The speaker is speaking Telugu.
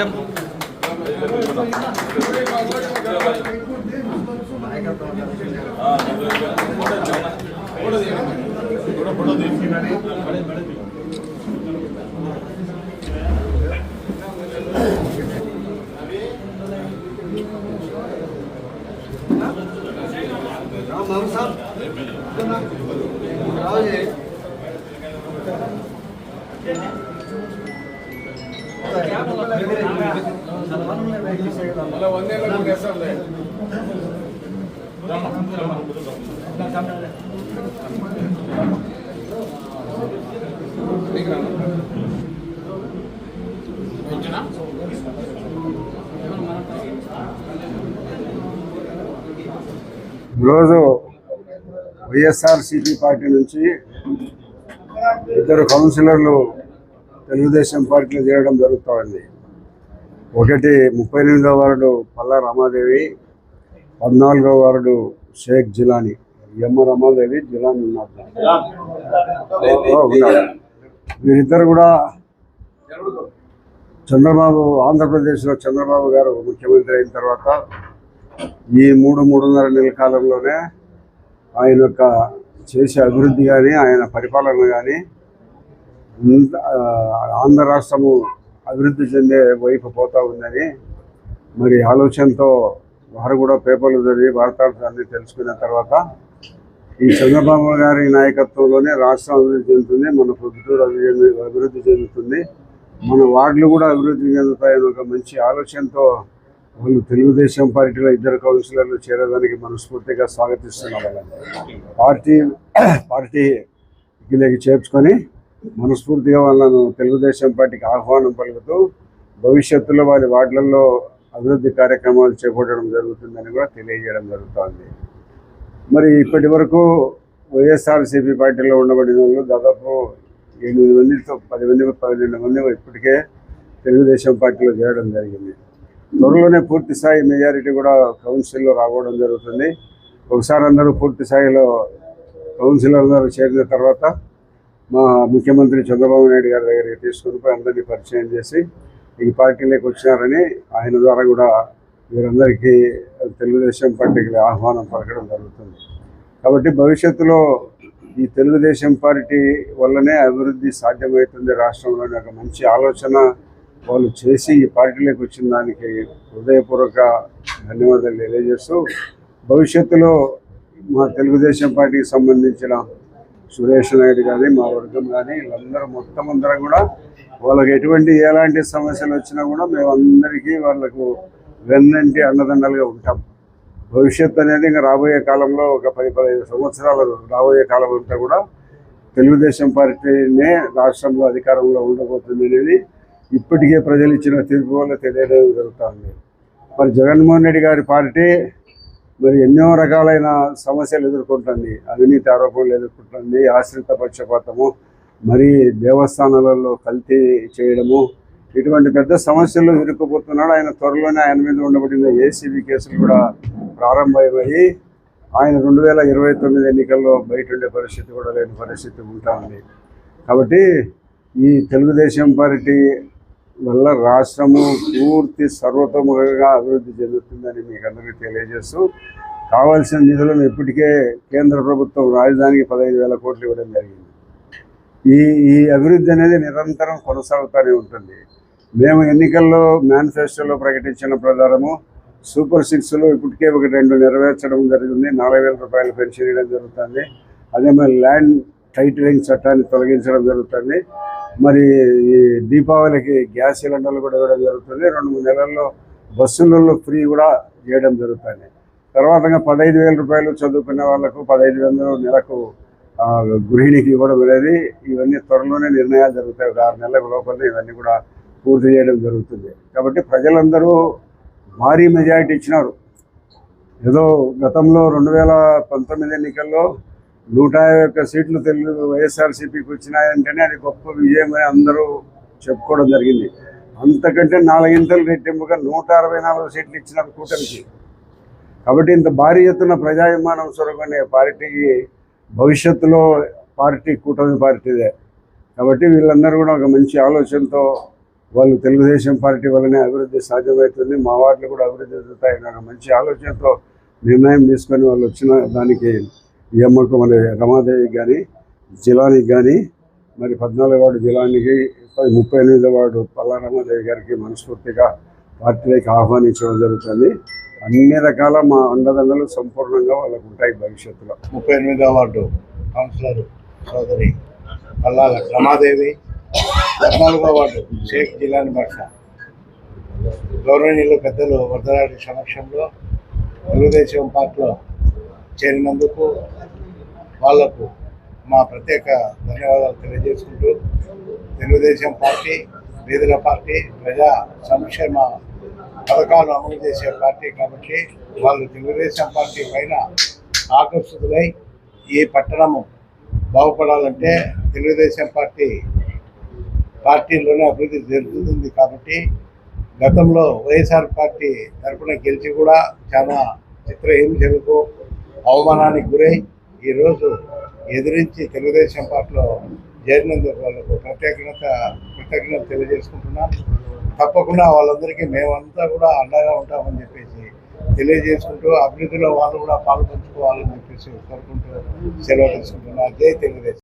మేడం అడ్డం ఈరోజు వైఎస్ఆర్సీపీ పార్టీ నుంచి ఇద్దరు కౌన్సిలర్లు తెలుగుదేశం పార్టీలో చేరడం జరుగుతోంది. ఒకటి ముప్పై ఎనిమిదవ వార్డు పల్లా రమాదేవి పద్నాలుగవ వార్డు షేక్ జిలానీ ఎమ్మ రమాదేవి జిలానీ ఉన్నారు ఉన్నారు. వీరిద్దరు కూడా చంద్రబాబు ఆంధ్రప్రదేశ్లో చంద్రబాబు గారు ముఖ్యమంత్రి అయిన తర్వాత ఈ మూడు మూడున్నర నెలల కాలంలోనే ఆయన యొక్క చేసే అభివృద్ధి కానీ ఆయన పరిపాలన కానీ ఆంధ్ర రాష్ట్రము అభివృద్ధి చెందే వైపు పోతా ఉందని మరి ఆలోచనతో వారు కూడా పేపర్లు చదివి వార్తాంశాన్ని తెలుసుకున్న తర్వాత ఈ చంద్రబాబు గారి నాయకత్వంలోనే రాష్ట్రం అభివృద్ధి చెందుతుంది మన పొద్దుటూరు అభివృద్ధి అభివృద్ధి చెందుతుంది మన వార్డులు కూడా అభివృద్ధి చెందుతాయని ఒక మంచి ఆలోచనతో వాళ్ళు తెలుగుదేశం పార్టీలో ఇద్దరు కౌన్సిలర్లు చేరడానికి మనస్ఫూర్తిగా స్వాగతిస్తున్నాం వాళ్ళని. పార్టీ పార్టీకి చేర్చుకొని మనస్ఫూర్తిగా వాళ్ళను తెలుగుదేశం పార్టీకి ఆహ్వానం పలుకుతూ భవిష్యత్తులో వారి వార్డులలో అభివృద్ధి కార్యక్రమాలు చేపట్టడం జరుగుతుందని కూడా తెలియజేయడం జరుగుతోంది. మరి ఇప్పటి వరకు వైఎస్ఆర్సీపీ పార్టీలో ఉండబడిన వాళ్ళు దాదాపు ఎనిమిది మందితో పది మంది పన్నెండు మంది ఇప్పటికే తెలుగుదేశం పార్టీలో చేరడం జరిగింది. త్వరలోనే పూర్తి స్థాయి మెజారిటీ కూడా కౌన్సిల్లో రావడం జరుగుతుంది. ఒకసారి అందరూ పూర్తి స్థాయిలో కౌన్సిలర్ అందరూ చేరిన తర్వాత మా ముఖ్యమంత్రి చంద్రబాబు నాయుడు గారి దగ్గరికి తీసుకుని పోయి అందరినీ పరిచయం చేసి ఈ పార్టీలోకి వచ్చినారని ఆయన ద్వారా కూడా వీరందరికీ తెలుగుదేశం పార్టీకి ఆహ్వానం పలకడం జరుగుతుంది. కాబట్టి భవిష్యత్తులో ఈ తెలుగుదేశం పార్టీ వల్లనే అభివృద్ధి సాధ్యమవుతుంది రాష్ట్రంలోని ఒక మంచి ఆలోచన వాళ్ళు చేసి ఈ పార్టీలోకి వచ్చిన దానికి హృదయపూర్వక ధన్యవాదాలు తెలియజేస్తూ భవిష్యత్తులో మా తెలుగుదేశం పార్టీకి సంబంధించిన సురేష్ నాయుడు కానీ మా వర్గం కానీ వీళ్ళందరూ మొత్తం అందరం కూడా వాళ్ళకి ఎటువంటి ఎలాంటి సమస్యలు వచ్చినా కూడా మేమందరికీ వాళ్ళకు వెన్నంటి అండదండలుగా ఉంటాం. భవిష్యత్ అనేది ఇంకా రాబోయే కాలంలో ఒక పది పదిహేను సంవత్సరాలు రాబోయే కాలం అంతా కూడా తెలుగుదేశం పార్టీనే రాష్ట్రంలో అధికారంలో ఉండబోతుంది అనేది ఇప్పటికే ప్రజలు ఇచ్చిన తీర్పు వల్ల తెలియడం జరుగుతుంది మరి జగన్మోహన్ రెడ్డి గారి పార్టీ మరి ఎన్నో రకాలైన సమస్యలు ఎదుర్కొంటుంది అవినీతి ఆరోపణలు ఎదుర్కొంటుంది ఆశ్రిత పక్షపాతము మరి దేవస్థానాలలో కల్తీ చేయడము ఇటువంటి పెద్ద సమస్యలు ఇరుక్కుపోతున్నాడు. ఆయన త్వరలోనే ఆయన మీద ఉండబడిన ఏసీబీ కేసులు కూడా ప్రారంభమయ్యి ఆయన రెండు వేల ఇరవై తొమ్మిది ఎన్నికల్లో బయట ఉండే పరిస్థితి కూడా లేని పరిస్థితి ఉంటా ఉంది. కాబట్టి ఈ తెలుగుదేశం పార్టీ వల్ల రాష్ట్రము పూర్తి సర్వతోముఖంగా అభివృద్ధి చెందుతుందని మీకు అందరికీ తెలియజేస్తూ కావాల్సిన నిధులను ఇప్పటికే కేంద్ర ప్రభుత్వం రాజధానికి పదహైదు వేల కోట్లు ఇవ్వడం జరిగింది. ఈ ఈ అభివృద్ధి అనేది నిరంతరం కొనసాగుతూనే ఉంటుంది. మేము ఎన్నికల్లో మేనిఫెస్టోలో ప్రకటించిన ప్రకారము సూపర్ సిక్స్లో ఇప్పటికే ఒక రెండు నెరవేర్చడం జరిగింది. నాలుగు వేల రూపాయలు పెన్షన్ ఇవ్వడం జరుగుతుంది. అదే మరి ల్యాండ్ టైటిలింగ్ చట్టాన్ని తొలగించడం జరుగుతుంది. మరి ఈ దీపావళికి గ్యాస్ సిలిండర్లు కూడా ఇవ్వడం జరుగుతుంది. రెండు మూడు నెలల్లో బస్సులలో ఫ్రీ కూడా చేయడం జరుగుతుంది. తర్వాత పదహైదు వేల రూపాయలు చదువుకునే వాళ్ళకు పదహైదు వందలు నెలకు గృహిణికి ఇవ్వడం అనేది ఇవన్నీ త్వరలోనే నిర్ణయాలు జరుగుతాయి. ఒక ఆరు నెలల లోపలనే ఇవన్నీ కూడా పూర్తి చేయడం జరుగుతుంది. కాబట్టి ప్రజలందరూ భారీ మెజారిటీ ఇచ్చినారు. ఏదో గతంలో రెండు వేల పంతొమ్మిది ఎన్నికల్లో నూట యాభై ఒక్క సీట్లు తెలుగు వైఎస్ఆర్సీపీకి వచ్చినాయంటేనే అది గొప్ప విజయం అని అందరూ చెప్పుకోవడం జరిగింది. అంతకంటే నాలుగింతలు రెట్టింపుగా నూట అరవై నాలుగు సీట్లు ఇచ్చినారు కూటమికి. కాబట్టి ఇంత భారీ ఎత్తున ప్రజాభిమానం సొరగనే పార్టీకి భవిష్యత్తులో పార్టీ కూటమి పార్టీదే. కాబట్టి వీళ్ళందరూ కూడా ఒక మంచి ఆలోచనతో వాళ్ళు తెలుగుదేశం పార్టీ వల్లనే అభివృద్ధి సాధ్యమవుతుంది మా వార్డులు కూడా అభివృద్ధి చెందుతాయని ఒక మంచి ఆలోచనతో నిర్ణయం తీసుకొని వాళ్ళు వచ్చిన దానికి ఈ అమ్మకు మన రమాదేవికి కానీ జిలానికి కానీ మరి పద్నాలుగు వార్డు జిలానికి ముప్పై ఎనిమిదో వార్డు పల్లా రమాదేవి గారికి మనస్ఫూర్తిగా పార్టీలోకి ఆహ్వానించడం జరుగుతుంది. అన్ని రకాల మా అండదండలు సంపూర్ణంగా వాళ్ళకు ఉంటాయి భవిష్యత్తులో. ముప్పై ఎనిమిదో వార్డు కౌన్సిలర్ సోదరి పల్లాల రమాదేవి పద్నాలుగో వార్డు షేక్ జిలాని భాష. గౌరవనీయులు పెద్దలు వరదరాడి సమక్షంలో తెలుగుదేశం పార్టీలో చేరినందుకు వాళ్ళకు మా ప్రత్యేక ధన్యవాదాలు తెలియజేసుకుంటూ తెలుగుదేశం పార్టీ వీధుల పార్టీ ప్రజా సంక్షేమ పథకాలు అమలు చేసే పార్టీ కాబట్టి వాళ్ళు తెలుగుదేశం పార్టీ పైన ఆకర్షితులై ఈ పట్టణము బాగుపడాలంటే తెలుగుదేశం పార్టీ పార్టీలోనే అభివృద్ధి జరుగుతుంది కాబట్టి గతంలో వైఎస్ఆర్ పార్టీ తరఫున గెలిచి కూడా చాలా చిత్రహింసలకు అవమానానికి గురై ఈరోజు ఎదిరించి తెలుగుదేశం పార్టీలో చేరినందుకు వాళ్ళకు ప్రత్యేకత కృతజ్ఞత తెలియజేసుకుంటున్నాం. తప్పకుండా వాళ్ళందరికీ మేమంతా కూడా అండగా ఉంటామని చెప్పేసి తెలియజేసుకుంటూ అభివృద్ధిలో వాళ్ళు కూడా పాల్పంచుకోవాలని చెప్పేసి కోరుకుంటూ సెలవు తీసుకుంటున్నాం. జై తెలుగుదేశం.